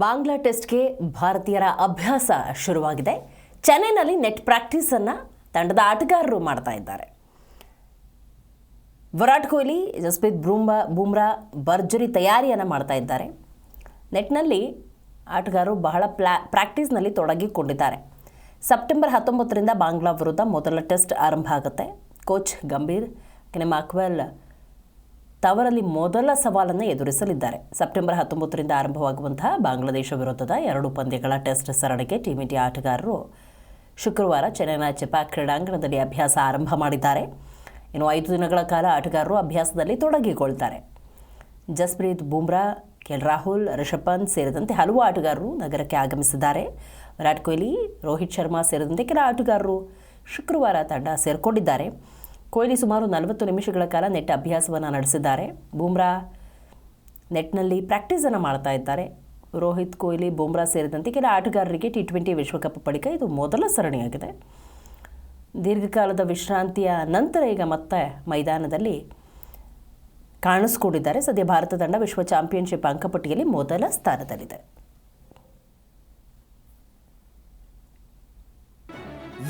ಬಾಂಗ್ಲಾ ಟೆಸ್ಟ್ಗೆ ಭಾರತೀಯರ ಅಭ್ಯಾಸ ಶುರುವಾಗಿದೆ. ಚೆನ್ನೈನಲ್ಲಿ ನೆಟ್ ಪ್ರಾಕ್ಟೀಸನ್ನು ತಂಡದ ಆಟಗಾರರು ಮಾಡ್ತಾ ಇದ್ದಾರೆ. ವಿರಾಟ್ ಕೊಹ್ಲಿ, ಜಸ್ಪ್ರೀತ್ ಬ್ರೂಮ್ ಬೂಮ್ರಾ ಭರ್ಜರಿ ತಯಾರಿಯನ್ನು ಮಾಡ್ತಾ ಇದ್ದಾರೆ. ನೆಟ್ನಲ್ಲಿ ಆಟಗಾರರು ಬಹಳ ಪ್ಲಾ, ಪ್ರಾಕ್ಟೀಸ್ನಲ್ಲಿ ತೊಡಗಿಕೊಂಡಿದ್ದಾರೆ. ಸೆಪ್ಟೆಂಬರ್ ಹತ್ತೊಂಬತ್ತರಿಂದ ಬಾಂಗ್ಲಾ ವಿರುದ್ಧ ಮೊದಲ ಟೆಸ್ಟ್ ಆರಂಭ ಆಗುತ್ತೆ. ಕೋಚ್ ಗಂಭೀರ್ ಕೆನೆ ತವರಲ್ಲಿ ಮೊದಲ ಸವಾಲನ್ನು ಎದುರಿಸಲಿದ್ದಾರೆ. ಸೆಪ್ಟೆಂಬರ್ ಹತ್ತೊಂಬತ್ತರಿಂದ ಆರಂಭವಾಗುವಂತಹ ಬಾಂಗ್ಲಾದೇಶ ವಿರುದ್ಧದ ಎರಡು ಪಂದ್ಯಗಳ ಟೆಸ್ಟ್ ಸರಣಿಗೆ ಟೀಂ ಇಂಡಿಯಾ ಆಟಗಾರರು ಶುಕ್ರವಾರ ಚೆನ್ನೈನ ಚೆಪಾಕ್ ಕ್ರೀಡಾಂಗಣದಲ್ಲಿ ಅಭ್ಯಾಸ ಆರಂಭ ಮಾಡಿದ್ದಾರೆ. ಇನ್ನು ಐದು ದಿನಗಳ ಕಾಲ ಆಟಗಾರರು ಅಭ್ಯಾಸದಲ್ಲಿ ತೊಡಗಿಕೊಳ್ತಾರೆ ಜಸ್ಪ್ರೀತ್ ಬೂಮ್ರಾ ಕೆಲ್ ರಾಹುಲ್, ರಿಷಬ್ ಪಂತ್ ಸೇರಿದಂತೆ ಹಲವು ಆಟಗಾರರು ನಗರಕ್ಕೆ ಆಗಮಿಸಿದ್ದಾರೆ. ವಿರಾಟ್ ಕೊಹ್ಲಿ, ರೋಹಿತ್ ಶರ್ಮಾ ಸೇರಿದಂತೆ ಕೆಲ ಆಟಗಾರರು ಶುಕ್ರವಾರ ತಂಡ ಸೇರಿಕೊಂಡಿದ್ದಾರೆ. ಕೊಹ್ಲಿ ಸುಮಾರು ನಲವತ್ತು ನಿಮಿಷಗಳ ಕಾಲ ನೆಟ್ ಅಭ್ಯಾಸವನ್ನು ನಡೆಸಿದ್ದಾರೆ. ಬೂಮ್ರಾ ನೆಟ್ನಲ್ಲಿ ಪ್ರಾಕ್ಟೀಸನ್ನು ಮಾಡ್ತಾ ಇದ್ದಾರೆ. ರೋಹಿತ್ ಕೊಹ್ಲಿ, ಬೂಮ್ರಾ ಸೇರಿದಂತೆ ಕೆಲ ಆಟಗಾರರಿಗೆ ಟಿ ಟ್ವೆಂಟಿ ವಿಶ್ವಕಪ್ ಬಳಿಕ ಇದು ಮೊದಲ ಸರಣಿಯಾಗಿದೆ. ದೀರ್ಘಕಾಲದ ವಿಶ್ರಾಂತಿಯ ನಂತರ ಈಗ ಮತ್ತೆ ಮೈದಾನದಲ್ಲಿ ಕಾಣಿಸ್ಕೊಂಡಿದ್ದಾರೆ. ಸದ್ಯ ಭಾರತ ತಂಡ ವಿಶ್ವ ಚಾಂಪಿಯನ್ಶಿಪ್ ಅಂಕಪಟ್ಟಿಯಲ್ಲಿ ಮೊದಲ ಸ್ಥಾನದಲ್ಲಿದೆ.